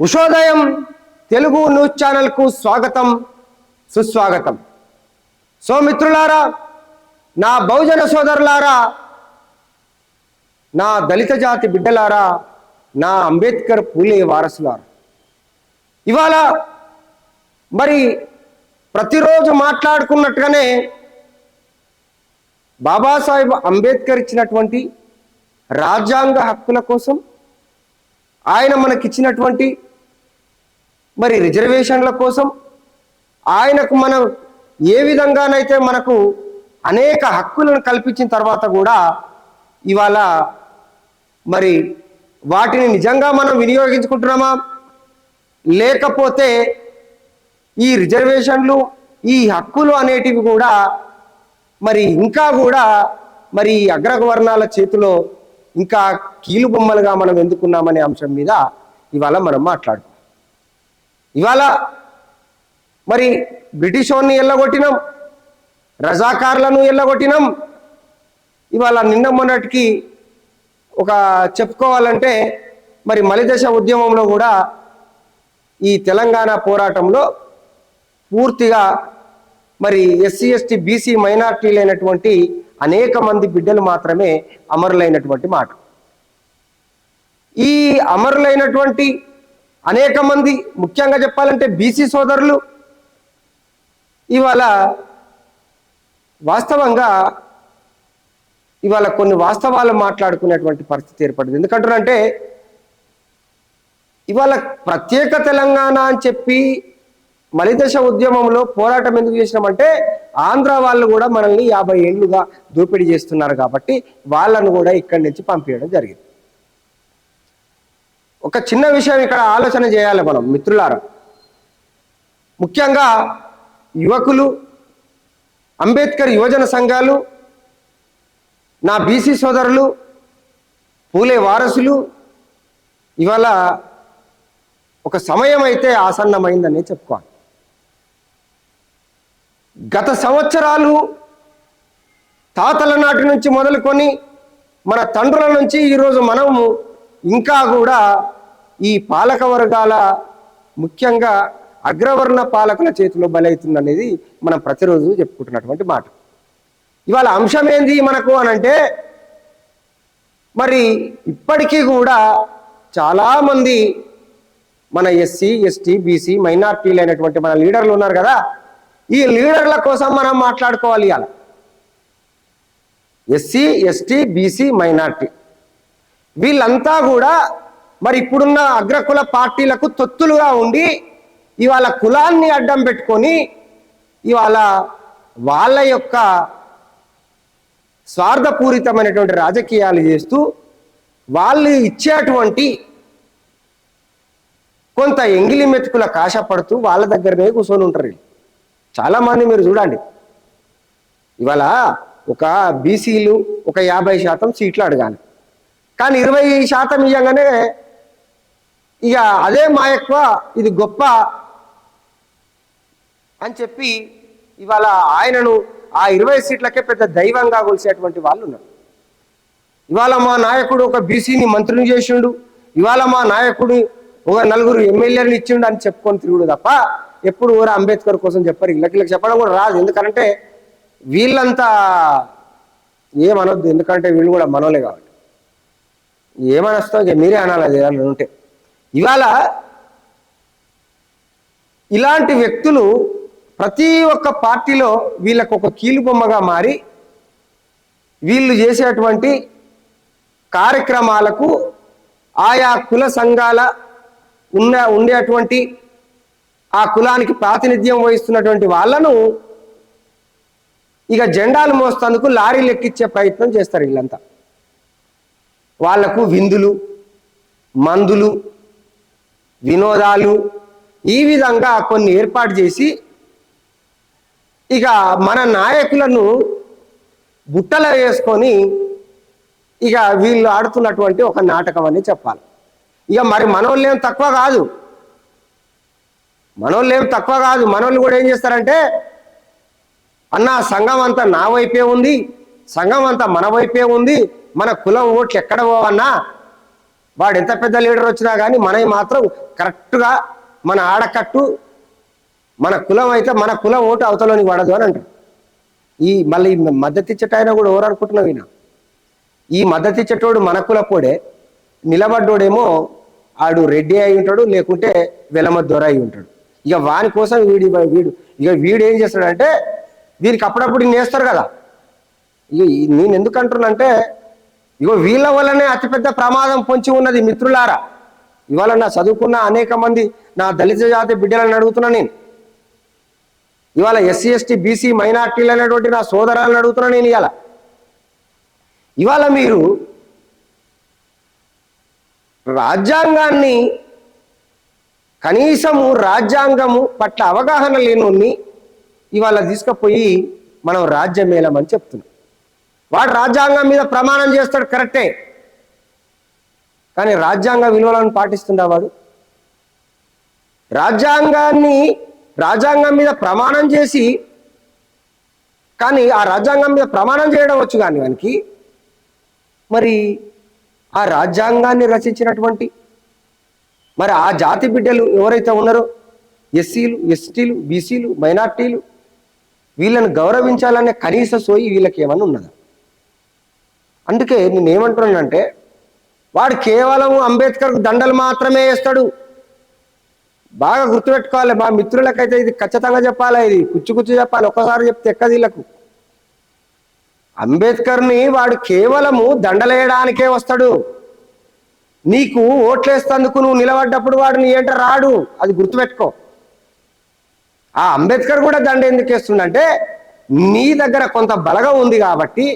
ఉషోదయం Telugu news ఛానల్కు స్వాగతం సుస్వాగతం. సో మిత్రులారా నా బహుజన సోదరులారా నా దళిత జాతి బిడ్డలారా నా అంబేద్కర్ పూలే వారసులారా. ఇవాళ మరి ప్రతిరోజు మాట్లాడుకున్నట్టుగానే బాబాసాహెబ్ అంబేద్కర్ ఇచ్చినటువంటి రాజ్యాంగ హక్కుల కోసం ఆయన మనకిచ్చినటువంటి మరి రిజర్వేషన్ల కోసం ఆయనకు మనం ఏ విధంగానైతే మనకు అనేక హక్కులను కల్పించిన తర్వాత కూడా ఇవాళ మరి వాటిని నిజంగా మనం వినియోగించుకుంటున్నామా? లేకపోతే ఈ రిజర్వేషన్లు ఈ హక్కులు అనేటివి కూడా మరి ఇంకా కూడా మరి ఈ అగ్రవర్ణాల చేతిలో ఇంకా కీలు బొమ్మలుగా మనం ఎందుకున్నామనే అంశం మీద ఇవాళ మనం మాట్లాడుతాం ఇవాళ మరి బ్రిటిష్ వాడిని ఎల్లగొట్టినాం రజాకారులను ఎల్లగొట్టినాం. ఇవాళ నిన్న మొన్నటికి ఒక చెప్పుకోవాలంటే మరి మలిదశ ఉద్యమంలో కూడా ఈ తెలంగాణ పోరాటంలో పూర్తిగా మరి ఎస్సీ ఎస్టీ బీసీ మైనార్టీలైనటువంటి అనేక మంది బిడ్డలు మాత్రమే అమరులైనటువంటి మాట. ఈ అమరులైనటువంటి అనేక మంది ముఖ్యంగా చెప్పాలంటే బీసీ సోదరులు ఇవాళ వాస్తవంగా ఇవాళ కొన్ని వాస్తవాలు మాట్లాడుకునేటువంటి పరిస్థితి ఏర్పడింది. ఎందుకంటారంటే ఇవాళ ప్రత్యేక తెలంగాణ అని చెప్పి మలిదశ ఉద్యమంలో పోరాటం ఎందుకు చేసినామంటే ఆంధ్ర వాళ్ళు కూడా మనల్ని యాభై ఏళ్ళుగా దోపిడీ చేస్తున్నారు కాబట్టి వాళ్ళను కూడా ఇక్కడి నుంచి పంపించడం జరిగింది. ఒక చిన్న విషయం ఇక్కడ ఆలోచన చేయాలి మనం మిత్రులారా. ముఖ్యంగా యువకులు అంబేద్కర్ యువజన సంఘాలు నా బీసీ సోదరులు పూలే వారసులు ఇవాళ ఒక సమయం అయితే ఆసన్నమైందని చెప్పుకోవాలి. గత సంవత్సరాలు తాతల నాటి నుంచి మొదలుకొని మన తండ్రుల నుంచి ఈరోజు మనము ఇంకా కూడా ఈ పాలక వర్గాల ముఖ్యంగా అగ్రవర్ణ పాలకుల చేతిలో బలవుతుందనేది మనం ప్రతిరోజు చెప్పుకుంటున్నటువంటి మాట. ఇవాళ అంశం ఏంది మనకు అనంటే మరి ఇప్పటికీ కూడా చాలామంది మన ఎస్సీ ఎస్టీ బీసీ మైనార్టీలు అయినటువంటి మన లీడర్లు ఉన్నారు కదా ఈ లీడర్ల కోసం మనం మాట్లాడుకోవాలి ఇవాళ. SC ST BC minority. వీళ్ళంతా కూడా మరి ఇప్పుడున్న అగ్రకుల పార్టీలకు తొత్తులుగా ఉండి ఇవాళ కులాన్ని అడ్డం పెట్టుకొని ఇవాళ వాళ్ళ యొక్క స్వార్థపూరితమైనటువంటి రాజకీయాలు చేస్తూ వాళ్ళు ఇచ్చేటువంటి కొంత ఎంగిలి మెతుకుల కాశపడుతూ వాళ్ళ దగ్గరనే కూర్చొని ఉంటారు చాలామంది చాలా మంది మీరు చూడండి. ఇవాళ ఒక బీసీలు ఒక యాభై శాతం సీట్లు అడగాలి. కానీ ఇరవై శాతం ఇవ్వగానే ఇక అదే మా ఎక్కువ ఇది గొప్ప అని చెప్పి ఇవాళ ఆయనను ఆ ఇరవై సీట్లకే పెద్ద దైవంగా కొలిసేటువంటి వాళ్ళు ఉన్నారు. ఇవాళ మా నాయకుడు ఒక బీసీని మంత్రిని చేసిండు. ఇవాళ మా నాయకుడు ఒక నలుగురు ఎమ్మెల్యేని ఇచ్చిండు అని చెప్పుకొని తిరుగుడు తప్ప ఎప్పుడు ఊర అంబేద్కర్ కోసం చెప్పారు. ఇళ్ళకి ఇళ్ళకి చెప్పడం కూడా రాదు. ఎందుకంటే వీళ్ళంతా ఏమనొద్దు. ఎందుకంటే వీళ్ళు కూడా మనోలే కాబట్టి. ఏమనొస్తాం ఇక మీరే అనాలి. అది ఏదైనా ఉంటే. ఇవాళ ఇలాంటి వ్యక్తులు ప్రతి ఒక్క పార్టీలో వీళ్ళకు ఒక కీలుబొమ్మగా మారి వీళ్ళు చేసేటువంటి కార్యక్రమాలకు ఆయా కుల సంఘాల ఉన్న ఉండేటువంటి ఆ కులానికి ప్రాతినిధ్యం వహిస్తున్నటువంటి వాళ్ళను ఇక జెండాలు మోస్తందుకు లారీలు ఎక్కించే ప్రయత్నం చేస్తారు వీళ్ళంతా. వాళ్ళకు విందులు మందులు వినోదాలు ఈ విధంగా కొన్ని ఏర్పాటు చేసి ఇక మన నాయకులను బుట్టలో వేసుకొని ఇక వీళ్ళు ఆడుతున్నటువంటి ఒక నాటకం అని చెప్పాలి. ఇక మరి మనోళ్ళేం తక్కువ కాదు. మనోళ్ళు ఏం తక్కువ కాదు. మనోళ్ళు కూడా ఏం చేస్తారంటే అన్న సంఘం అంతా నా వైపే ఉంది. సంఘం అంతా మన వైపే ఉంది. మన కులం ఓట్లు ఎక్కడ పోవన్నా వాడు ఎంత పెద్ద లీడర్ వచ్చినా కానీ మనవి మాత్రం కరెక్ట్గా మన ఆడకట్టు మన కులం అయితే మన కులం ఓటు అవతలోనికి పడదు అని అంటారు. ఈ మళ్ళీ మద్దతు మద్దతు ఇచ్చేటాయన కూడా ఎవరు అనుకుంటున్నావు ఈయన? ఈ మద్దతు ఇచ్చేటోడు మన కులపోడే నిలబడ్డోడేమో ఆడు రెడ్డి అయి ఉంటాడు లేకుంటే వెలమ దొర అయి ఉంటాడు. ఇక వాని కోసం వీడి వీడు ఇక వీడు ఏం చేస్తాడంటే వీరికి అప్పుడప్పుడు నేస్తారు కదా. ఇక నేను ఎందుకు అంటున్నానంటే ఇగో వీళ్ళ వల్లనే అతిపెద్ద ప్రమాదం పొంచి ఉన్నది మిత్రులారా. ఇవాళ నా చదువుకున్న అనేక మంది నా దళిత జాతి బిడ్డలను అడుగుతున్నా నేను. ఇవాళ ఎస్సీ ఎస్టీ బీసీ మైనార్టీలు అనేటువంటి నా సోదరాలను అడుగుతున్నా నేను ఇవాళ. ఇవాళ మీరు రాజ్యాంగాన్ని కనీసము రాజ్యాంగము పట్ల అవగాహన లేనోన్ని ఇవాళ తీసుకుపోయి మనం రాజ్యమేలమని చెప్తున్నాం. వాడు రాజ్యాంగం మీద ప్రమాణం చేస్తాడు కరెక్టే. కానీ రాజ్యాంగ విలువలను పాటిస్తుండా వాడు? రాజ్యాంగాన్ని రాజ్యాంగం మీద ప్రమాణం చేసి కానీ ఆ రాజ్యాంగం మీద ప్రమాణం చేయడం వచ్చు కానీ వానికి మరి ఆ రాజ్యాంగాన్ని రచించినటువంటి మరి ఆ జాతి బిడ్డలు ఎవరైతే ఉన్నారో ఎస్సీలు ఎస్టీలు బీసీలు మైనార్టీలు వీళ్ళని గౌరవించాలనే కనీస సోయి వీళ్ళకి ఏమన్నా ఉన్నదా? అందుకే నేను ఏమంటున్నానంటే వాడు కేవలం అంబేద్కర్ దండలు మాత్రమే వేస్తాడు. బాగా గుర్తుపెట్టుకోవాలి మా మిత్రులకైతే ఇది ఖచ్చితంగా చెప్పాలి ఇది కుచ్చు కుచ్చు చెప్పాలి ఒక్కసారి చెప్తే ఎక్కది వీళ్ళకు. అంబేద్కర్ని వాడు కేవలము దండలేయడానికే వస్తాడు. నీకు ఓట్లేస్తందుకు నువ్వు నిలబడ్డప్పుడు వాడు నీ ఏంట రాడు. అది గుర్తుపెట్టుకో. ఆ అంబేద్కర్ కూడా దండ ఎందుకు వేస్తుండంటే నీ దగ్గర కొంత బలగం ఉంది కాబట్టి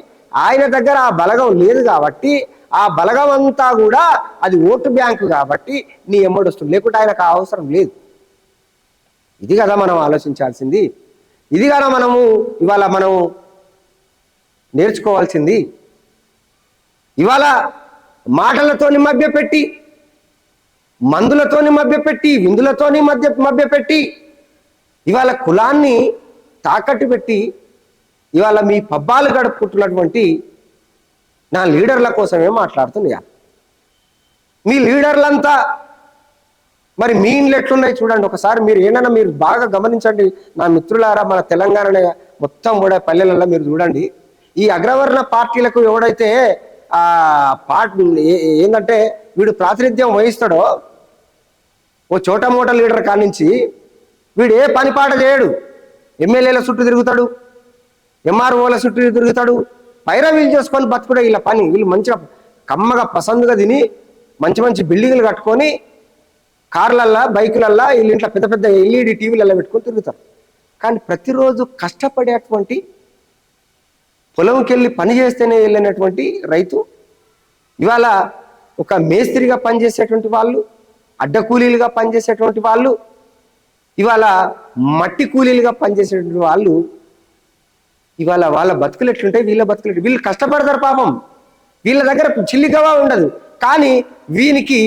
ఆయన దగ్గర ఆ బలగం లేదు కాబట్టి ఆ బలగం అంతా కూడా అది ఓటు బ్యాంకు కాబట్టి నీ ఎమ్మడి వస్తుంది. లేకుంటే ఆయనకు ఆ అవసరం లేదు. ఇది కదా మనం ఆలోచించాల్సింది. ఇది కదా మనము ఇవాళ మనం నేర్చుకోవాల్సింది. ఇవాళ మాటలతోని మభ్యపెట్టి మందులతోని మభ్యపెట్టి విందులతోని మధ్య మభ్యపెట్టి ఇవాళ కులాన్ని తాకట్టు పెట్టి ఇవాళ మీ పబ్బాలు గడుపుకుంటున్నటువంటి నా లీడర్ల కోసమే మాట్లాడుతున్నాయా? మీ లీడర్లంతా మరి మీ ఇండ్లు ఎట్లున్నాయి చూడండి. ఒకసారి మీరు ఏంటన్నా మీరు బాగా గమనించండి. నా మిత్రులారా మన తెలంగాణ మొత్తం కూడా పల్లెలలో మీరు చూడండి. ఈ అగ్రవర్ణ పార్టీలకు ఎవడైతే ఆ పాట ఏంటంటే వీడు ప్రాతినిధ్యం వహిస్తాడో ఓ చోట మోట లీడర్ కానించి వీడు ఏ పని పాట చేయడు. ఎమ్మెల్యేల చుట్టూ తిరుగుతాడు ఎంఆర్ఓల చుట్టూ తిరుగుతాడు పైరవీలు చేసుకొని బతుకుడే వీళ్ళ పని. వీళ్ళు మంచిగా కమ్మగా పసందుగా తిని మంచి మంచి బిల్డింగ్లు కట్టుకొని కార్లల్లా బైకులల్లా వీళ్ళ ఇంట్లో పెద్ద పెద్ద ఎల్ఈడి టీవీలలో పెట్టుకొని తిరుగుతారు. కానీ ప్రతిరోజు కష్టపడేటువంటి పొలంకి వెళ్ళి పని చేస్తేనే వెళ్ళినటువంటి రైతు ఇవాళ ఒక మేస్త్రిగా పనిచేసేటువంటి వాళ్ళు అడ్డ కూలీలుగా పనిచేసేటువంటి వాళ్ళు ఇవాళ మట్టి కూలీలుగా పనిచేసేటువంటి వాళ్ళు ఇవాళ వాళ్ళ బతుకులు ఎట్లుంటాయి? వీళ్ళ బతుకులు వీళ్ళు కష్టపడతారు పాపం. వీళ్ళ దగ్గర చిల్లిగవా ఉండదు. కానీ వీనికి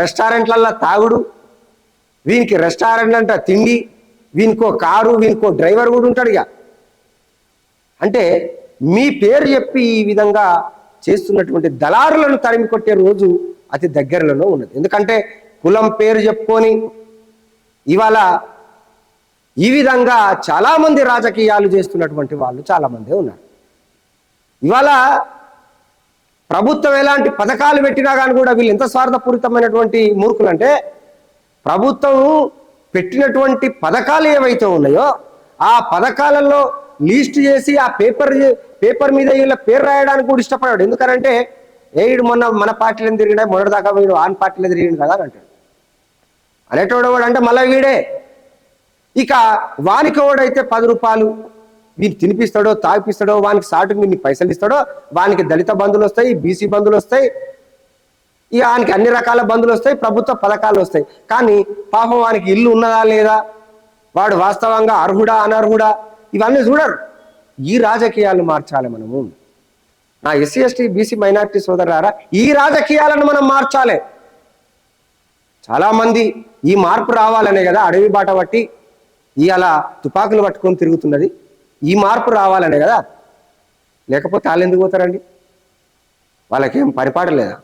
రెస్టారెంట్లల్లో తాగుడు వీనికి రెస్టారెంట్ అంట తిండి వీనికో కారు వీనికో డ్రైవర్ కూడా ఉంటాడు ఇక. అంటే మీ పేరు చెప్పి ఈ విధంగా చేస్తున్నటువంటి దళారులను తరిమి కొట్టే రోజు అతి దగ్గరలోనూ ఉన్నది. ఎందుకంటే కులం పేరు చెప్పుకొని ఇవాళ ఈ విధంగా చాలామంది రాజకీయాలు చేస్తున్నటువంటి వాళ్ళు చాలా మంది ఉన్నారు. ఇవాళ ప్రభుత్వం ఎలాంటి పథకాలు పెట్టినా కానీ కూడా వీళ్ళు ఎంత స్వార్థపూరితమైనటువంటి మూర్ఖులు అంటే ప్రభుత్వం పెట్టినటువంటి పథకాలు ఏవైతే ఉన్నాయో ఆ పథకాలలో లీస్ట్ చేసి ఆ పేపర్ పేపర్ మీద వీళ్ళ పేరు రాయడానికి కూడా ఇష్టపడాడు. ఎందుకనంటే ఏడు మొన్న మన పార్టీలో తిరిగినా మొదటిదాకా వీడు ఆన్ పార్టీలో తిరిగిండు కదా అని అంటాడు. అనేటోడు వాడు అంటే మళ్ళీ వీడే. ఇక వానికి వాడైతే పది రూపాయలు వీనికి తినిపిస్తాడో తాగిపిస్తాడో వానికి సాటుకు వీనికి పైసలు ఇస్తాడో వానికి దళిత బంధువులు వస్తాయి బీసీ బంధువులు వస్తాయి ఇక వానికి అన్ని రకాల బంధువులు వస్తాయి ప్రభుత్వ పథకాలు వస్తాయి. కానీ పాపం వానికి ఇల్లు ఉన్నదా లేదా? వాడు వాస్తవంగా అర్హుడా అనర్హుడా? ఇవన్నీ చూడరు. ఈ రాజకీయాలను మార్చాలి మనము. నా ఎస్సీ ఎస్టీ బీసీ మైనార్టీ సోదరులారా ఈ రాజకీయాలను మనం మార్చాలి. చాలామంది ఈ మార్పు రావాలనే కదా అడవి బాట పట్టి ఇవాళ తుపాకులు పట్టుకొని తిరుగుతున్నది. ఈ మార్పు రావాలనే కదా. లేకపోతే వాళ్ళు ఎందుకు పోతారండి? వాళ్ళకేం పరిపాట లేదా?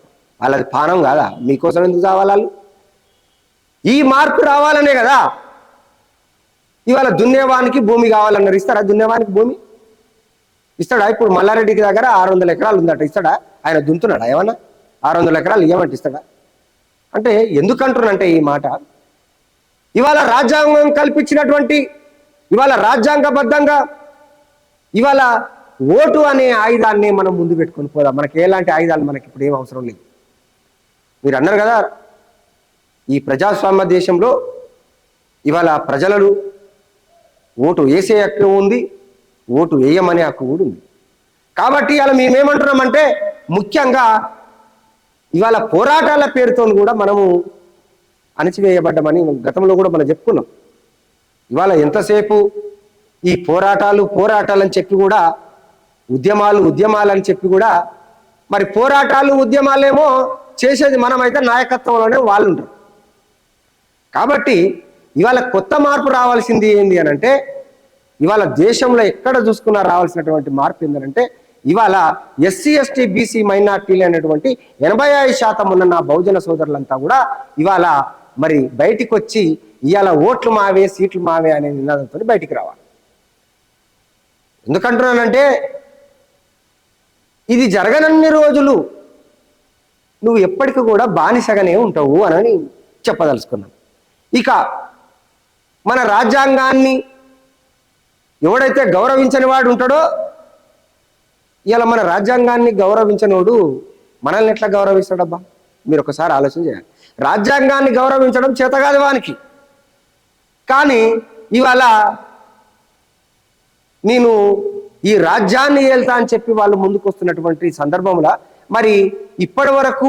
వాళ్ళది పానం కాదా? మీకోసం ఎందుకు కావాలి వాళ్ళు? ఈ మార్పు రావాలనే కదా. ఇవాళ దున్నేవానికి భూమి కావాలన్నారు. ఇస్తాడా దున్నేవానికి భూమి? ఇస్తాడా? ఇప్పుడు మల్లారెడ్డికి దగ్గర ఆరు వందల ఎకరాలు ఉందట. ఇస్తాడా? ఆయన దున్తున్నాడా ఏమన్నా? ఆరు వందల ఎకరాలు ఇవ్వమంటే ఇస్తాడా? అంటే ఎందుకంటున్నంటే ఈ మాట? ఇవాళ రాజ్యాంగం కల్పించినటువంటి ఇవాళ రాజ్యాంగబద్ధంగా ఇవాళ ఓటు అనే ఆయుధాన్ని మనం ముందు పెట్టుకొని పోదాం. మనకి ఎలాంటి ఆయుధాలు మనకి ఇప్పుడు ఏం అవసరం లేదు. మీరు అన్నారు కదా ఈ ప్రజాస్వామ్య దేశంలో ఇవాళ ప్రజలను ఓటు వేసే హక్కు ఉంది ఓటు వేయమనే హక్కు కూడా ఉంది. కాబట్టి ఇవాళ మేమేమంటున్నామంటే ముఖ్యంగా ఇవాళ పోరాటాల పేరుతో కూడా మనము అణచివేయబడ్డమని గతంలో కూడా మనం చెప్పుకున్నాం. ఇవాళ ఎంతసేపు ఈ పోరాటాలు పోరాటాలు అని చెప్పి కూడా ఉద్యమాలు ఉద్యమాలు అని చెప్పి కూడా మరి పోరాటాలు ఉద్యమాలేమో చేసేది మనమైతే నాయకత్వంలోనే వాళ్ళు ఉంటారు కాబట్టి ఇవాళ కొత్త మార్పు రావాల్సింది ఏంది అని అంటే ఇవాళ దేశంలో ఎక్కడ చూసుకున్నా రావాల్సినటువంటి మార్పు ఏంటంటే ఇవాళ ఎస్సీ ఎస్టీ బీసీ మైనార్టీలు అనేటువంటి ఎనభై ఐదు శాతం ఉన్న నా బహుజన సోదరులంతా కూడా ఇవాళ మరి బయటికి వచ్చి ఇవాళ ఓట్లు మావే సీట్లు మావే అనే నినాదంతో బయటికి రావాలి. ఎందుకంటున్నానంటే ఇది జరగనన్ని రోజులు నువ్వు ఎప్పటికీ కూడా బానిసగానే ఉంటావు అని చెప్పదలుచుకున్నాను. ఇక మన రాజ్యాంగాన్ని ఎవడైతే గౌరవించని వాడు ఉంటాడో ఇలా మన రాజ్యాంగాన్ని గౌరవించనోడు మనల్ని ఎట్లా గౌరవిస్తాడబ్బా? మీరు ఒకసారి ఆలోచన చేయాలి. రాజ్యాంగాన్ని గౌరవించడం చేతగాది వానికి. కానీ ఇవాళ నేను ఈ రాజ్యాన్ని ఏళ్తా అని చెప్పి వాళ్ళు ముందుకు వస్తున్నటువంటి సందర్భంలో మరి ఇప్పటి వరకు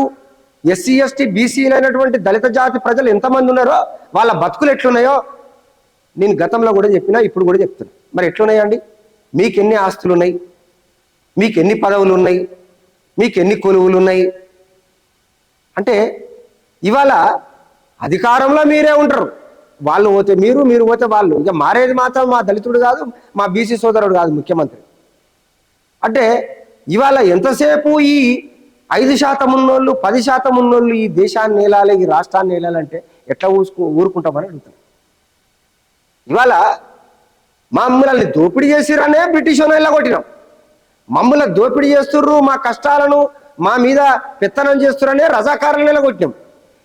ఎస్సీ ఎస్టీ బీసీలైనటువంటి దళిత జాతి ప్రజలు ఎంతమంది ఉన్నారో వాళ్ళ బతుకులు ఎట్లున్నాయో నేను గతంలో కూడా చెప్పినా ఇప్పుడు కూడా చెప్తున్నా. మరి ఎట్లున్నాయండి? మీకు ఎన్ని ఆస్తులు ఉన్నాయి మీకు ఎన్ని పదవులు ఉన్నాయి మీకు ఎన్ని కొలువులు ఉన్నాయి అంటే ఇవాళ అధికారంలో మీరే ఉంటారు వాళ్ళు పోతే మీరు మీరు పోతే వాళ్ళు. ఇక మారేది మాత్రం మా దళితుడు కాదు మా బీసీ సోదరుడు కాదు ముఖ్యమంత్రి. అంటే ఇవాళ ఎంతసేపు ఈ ఐదు శాతం ఉన్నోళ్ళు పది శాతం ఉన్నోళ్ళు ఈ దేశాన్ని నేలాలి ఈ రాష్ట్రాన్ని నేలాలంటే ఎట్లా ఊసుకు ఊరుకుంటామని అడుగుతాను ఇవాళ మమ్మల్ని దోపిడీ చేసిరనే బ్రిటిష్ వాళ్ళు కొట్టినాం. మమ్మల్ని దోపిడీ చేస్తుర్రు మా కష్టాలను మా మీద పెత్తనం చేస్తురనే రజాకారులను కొట్టినాం.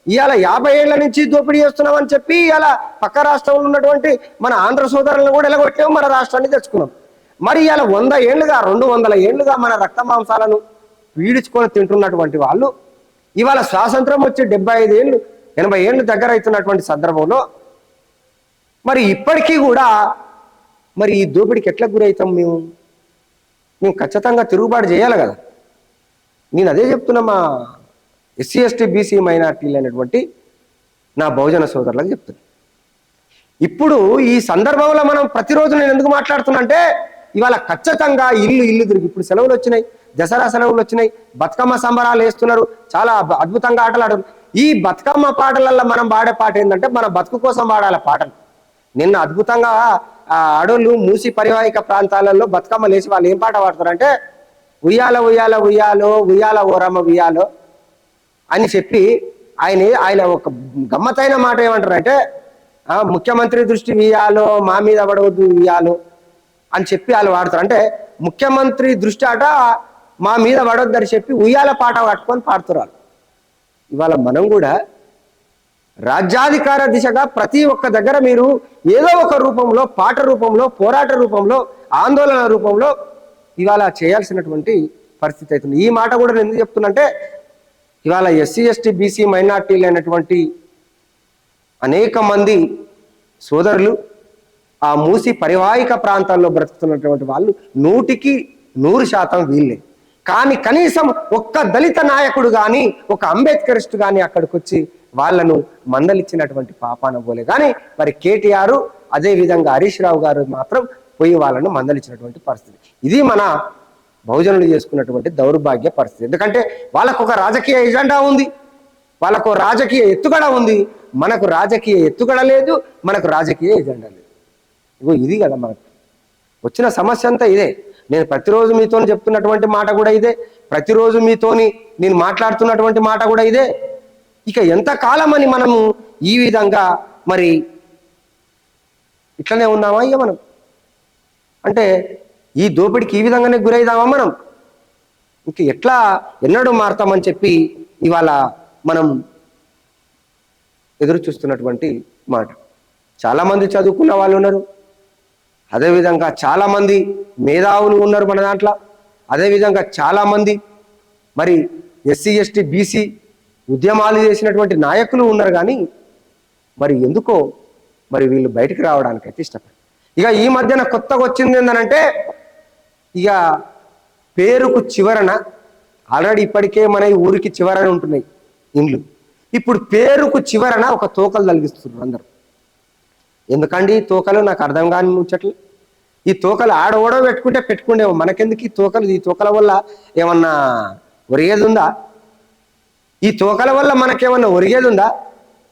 ఇవాళ యాభై ఏళ్ళ నుంచి దోపిడీ చేస్తున్నామని చెప్పి ఇవాళ పక్క రాష్ట్రంలో ఉన్నటువంటి మన ఆంధ్ర సోదరులను కూడా ఎలగొట్టాం మన రాష్ట్రాన్ని తెచ్చుకున్నాం. మరి ఇవాళ వంద ఏళ్ళుగా రెండు వందల ఏళ్ళుగా మన రక్త మాంసాలను పీడించుకొని తింటున్నటువంటి వాళ్ళు ఇవాళ స్వాతంత్రం వచ్చి డెబ్బై ఐదు ఏళ్ళు ఎనభై ఏళ్ళు దగ్గర అవుతున్నటువంటి సందర్భంలో మరి ఇప్పటికీ కూడా మరి ఈ దోపిడికి ఎట్లా గురవుతాం మేము? మేము ఖచ్చితంగా తిరుగుబాటు చేయాలి కదా. నేను అదే చెప్తున్నా మా ఎస్సీ ఎస్టీ బీసీ మైనార్టీలు అనేటువంటి నా బహుజన సోదరులకు చెప్తున్నా. ఇప్పుడు ఈ సందర్భంలో మనం ప్రతిరోజు నేను ఎందుకు మాట్లాడుతున్నా అంటే ఇవాళ ఖచ్చితంగా ఇల్లు ఇల్లు తిరిగి ఇప్పుడు సెలవులు వచ్చినాయి దసరా సెలవులు వచ్చినాయి బతుకమ్మ సంబరాలు వేస్తున్నారు చాలా అద్భుతంగా ఆటలు ఆడుతున్నారు ఈ బతుకమ్మ పాటలల్లో మనం పాడే పాట ఏంటంటే మన బతుకు కోసం పాడాలి పాటలు. నిన్న అద్భుతంగా ఆ అడవులు మూసి పరివాహిక ప్రాంతాలలో బతుకమ్మ లేచి వాళ్ళు ఏం పాట పాడతారంటే ఉయ్యాల ఉయ్యాల ఉయ్యాలో ఉయ్యాల ఓరమ్మ ఉయ్యాలో అని చెప్పి ఆయన ఆయన ఒక గమ్మతైన మాట ఏమంటారంటే ముఖ్యమంత్రి దృష్టి ఇయ్యాలో మా మీద పడవద్దు ఇయ్యాలో అని చెప్పి వాళ్ళు వాడతారు అంటే ముఖ్యమంత్రి దృష్టి అట మా మీద పడొద్దని చెప్పి ఉయ్యాల పాట పట్టుకొని పాడుతారు వాళ్ళు. ఇవాళ మనం కూడా రాజ్యాధికార దిశగా ప్రతి ఒక్క దగ్గర మీరు ఏదో ఒక రూపంలో పాట రూపంలో పోరాట రూపంలో ఆందోళన రూపంలో ఇవాళ చేయాల్సినటువంటి పరిస్థితి అవుతుంది. ఈ మాట కూడా నేను ఎందుకు చెప్తున్నంటే ఇవాళ ఎస్సీ ఎస్టీ బీసీ మైనార్టీలు అయినటువంటి అనేక మంది సోదరులు ఆ మూసి పరివాహిక ప్రాంతాల్లో బ్రతుకుతున్నటువంటి వాళ్ళు నూటికి నూరు శాతం వీళ్ళే. కానీ కనీసం ఒక్క దళిత నాయకుడు కానీ ఒక అంబేద్కరిస్ట్ కానీ అక్కడికి వచ్చి వాళ్ళను మందలిచ్చినటువంటి పాపాన పోలే. కానీ మరి కేటీఆర్ అదే విధంగా హరీష్ రావు గారు మాత్రం పోయి వాళ్ళను మందలిచ్చినటువంటి పరిస్థితి. ఇది మన బహుజనులు చేసుకున్నటువంటి దౌర్భాగ్య పరిస్థితి. ఎందుకంటే వాళ్ళకు ఒక రాజకీయ ఎజెండా ఉంది. వాళ్ళకు రాజకీయ ఎత్తుగడ ఉంది. మనకు రాజకీయ ఎత్తుగడ లేదు మనకు రాజకీయ ఎజెండా లేదు. ఇగో ఇది కదా మనకు. వచ్చిన సమస్య అంతా ఇదే. నేను ప్రతిరోజు మీతో చెప్తున్నటువంటి మాట కూడా ఇదే. ప్రతిరోజు మీతోని నేను మాట్లాడుతున్నటువంటి మాట కూడా ఇదే. ఇక ఎంత కాలమని మనము ఈ విధంగా మరి ఇట్లనే ఉన్నామా ఇక మనం? అంటే ఈ దోపిడికి ఈ విధంగానే గురైదామా మనం? ఇంక ఎట్లా ఎన్నడూ మారుతామని చెప్పి ఇవాళ మనం ఎదురు చూస్తున్నటువంటి మాట. చాలామంది చదువుకున్న వాళ్ళు ఉన్నారు. అదేవిధంగా చాలామంది మేధావులు ఉన్నారు మన దాంట్లో. అదేవిధంగా చాలామంది మరి ఎస్సీ ఎస్టీ బీసీ ఉద్యమాలు చేసినటువంటి నాయకులు ఉన్నారు కానీ మరి ఎందుకో మరి వీళ్ళు బయటికి రావడానికి అయితే ఇష్టపడరు. ఇక ఈ మధ్యన కొత్తగా వచ్చింది ఏంటంటే ఇక పేరుకు చివరన ఆల్రెడీ ఇప్పటికే మన ఈ ఊరికి చివరన ఉంటున్నాయి ఇండ్లు. ఇప్పుడు పేరుకు చివరన ఒక తోకలు తలిగిస్తున్నారు అందరు. ఎందుకండి ఈ తోకలు? నాకు అర్థం కాని ముచ్చట్లు. ఈ తోకలు ఆడోడో పెట్టుకుంటే పెట్టుకుండేవో మనకెందుకు ఈ తోకలు? ఈ తోకల వల్ల ఏమన్నా ఒరిగేది ఉందా? ఈ తోకల వల్ల మనకేమన్నా ఒరిగేది ఉందా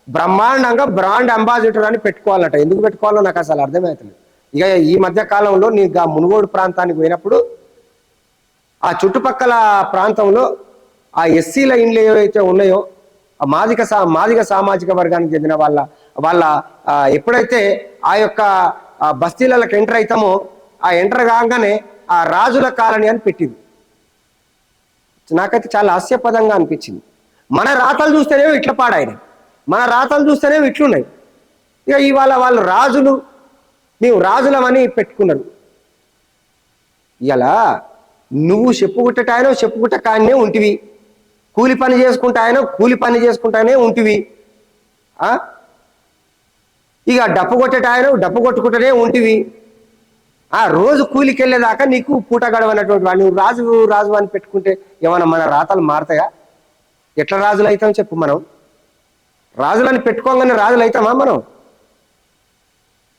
బ్రహ్మాండంగా బ్రాండ్ అంబాసిడర్ అని పెట్టుకోవాలట. ఎందుకు పెట్టుకోవాలో నాకు అసలు అర్థమవుతుంది ఇక ఈ మధ్య కాలంలో నీ ఆ మునుగోడు ప్రాంతానికి పోయినప్పుడు ఆ చుట్టుపక్కల ప్రాంతంలో ఆ ఎస్సీల ఇండ్లు ఏవైతే ఉన్నాయో ఆ మాదిక సా మాదిగ సామాజిక వర్గానికి చెందిన వాళ్ళ వాళ్ళ ఎప్పుడైతే ఆ యొక్క ఆ బస్తీలకు ఎంటర్ అవుతామో ఆ ఎంటర్ కాగానే ఆ రాజుల కాలనీ అని పెట్టింది. నాకైతే చాలా హాస్యపదంగా అనిపించింది. మన రాతలు చూస్తేనేమో ఇట్లా పాడాయి మన రాతలు చూస్తేనేమో ఇట్లున్నాయి. ఇక ఇవాళ వాళ్ళు రాజులు మేము రాజులమని పెట్టుకున్నారు. ఇలా నువ్వు చెప్పుకుంటాయనో చెప్పుకుంట కానే ఉంటివి. కూలి పని చేసుకుంటాయనో కూలి పని చేసుకుంటానే ఉంటివి. ఇక డప్పు కొట్టటాయనో డప్పు కొట్టుకుంటూనే ఉంటివి. ఆ రోజు కూలికి వెళ్ళేదాకా నీకు పూట గడవనటువంటి వాడిని నువ్వు రాజు రాజు అని పెట్టుకుంటే ఏమైనా మన రాతలు మారతాయా? ఎట్లా రాజులు అవుతాం చెప్పు మనం? రాజులని పెట్టుకోగానే రాజులు అవుతామా మనం?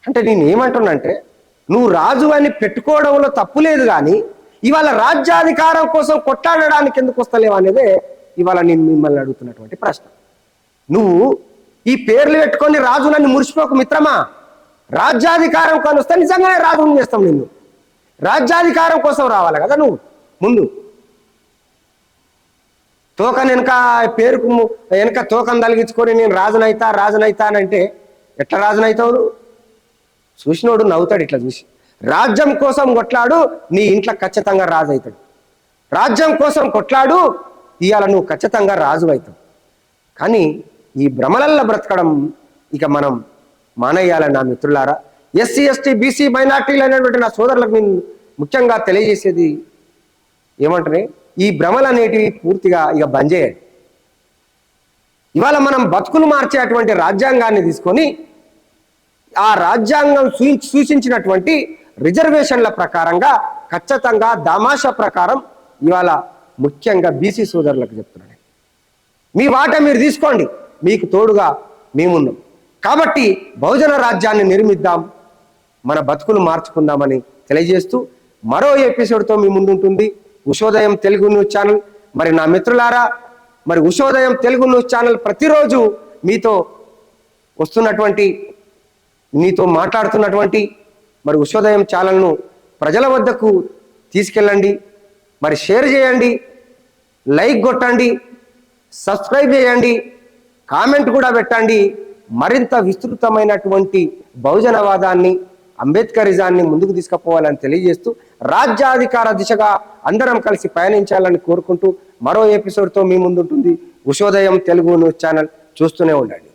అంటే నేను ఏమంటున్నానంటే నువ్వు రాజు అని పెట్టుకోవడంలో తప్పు లేదు కానీ ఇవాళ రాజ్యాధికారం కోసం కొట్లాడడానికి ఎందుకు వస్తలేవు అనేదే ఇవాళ నేను మిమ్మల్ని అడుగుతున్నటువంటి ప్రశ్న. నువ్వు ఈ పేర్లు పెట్టుకొని రాజులని మురిసిపోకు మిత్రమా? రాజ్యాధికారం కొని వస్తే నిజంగానే రాజుని చేస్తాం నిన్ను. రాజ్యాధికారం కోసం రావాలి కదా నువ్వు. ముందు తోకను వెనక పేరుకు వెనక తోకను తలిగించుకొని నేను రాజునైతా రాజునైతా అని అంటే ఎట్లా రాజునైతావు చూసినోడు నవ్వుతాడు ఇట్లా చూసి. రాజ్యం కోసం కొట్లాడు నీ ఇంట్లో ఖచ్చితంగా రాజు అవుతాడు రాజ్యం కోసం కొట్లాడు ఇవాళ నువ్వు ఖచ్చితంగా రాజు అవుతావు కానీ ఈ భ్రమలల్లో బ్రతకడం ఇక మనం మానేయాలని నా మిత్రులారా. ఎస్సీ ఎస్టీ బీసీ మైనార్టీలు అనేటువంటి నా సోదరులకు నేను ముఖ్యంగా తెలియజేసేది ఏమంటారే ఈ భ్రమలు అనేటివి పూర్తిగా ఇక బంద్ చేయండి. ఇవాళ మనం బతుకులు మార్చేటువంటి రాజ్యాంగాన్ని తీసుకొని ఆ రాజ్యాంగం సూ- సూచించినటువంటి రిజర్వేషన్ల ప్రకారంగా ఖచ్చితంగా దామాషా ప్రకారం ఇవాళ ముఖ్యంగా బీసీ సోదరులకు చెప్తున్నాను. మీ వాట మీరు తీసుకోండి. మీకు తోడుగా మేమున్నాం. కాబట్టి బహుజన రాజ్యాన్ని నిర్మిద్దాం. మన బతుకులు మార్చుకుందామని తెలియజేస్తూ మరో ఎపిసోడ్తో మీ ముందుంటుంది. Ushodayam Telugu news channel. మరి నా మిత్రులారా మరి ఉషోదయం తెలుగు న్యూస్ ఛానల్ ప్రతిరోజు మీతో వస్తున్నటువంటి మీతో మాట్లాడుతున్నటువంటి మరి ఉషోదయం ఛానల్ను ప్రజల వద్దకు తీసుకెళ్ళండి. మరి షేర్ చేయండి లైక్ కొట్టండి సబ్స్క్రైబ్ చేయండి కామెంట్ కూడా పెట్టండి. మరింత విస్తృతమైనటువంటి బహుజనవాదాన్ని అంబేద్కరిజాన్ని ముందుకు తీసుకుపోవాలని తెలియజేస్తూ రాజ్యాధికార దిశగా అందరం కలిసి పయనించాలని కోరుకుంటూ మరో ఎపిసోడ్తో మీ ముందుంటుంది ఉషోదయం తెలుగు న్యూస్ ఛానల్. చూస్తూనే ఉండండి.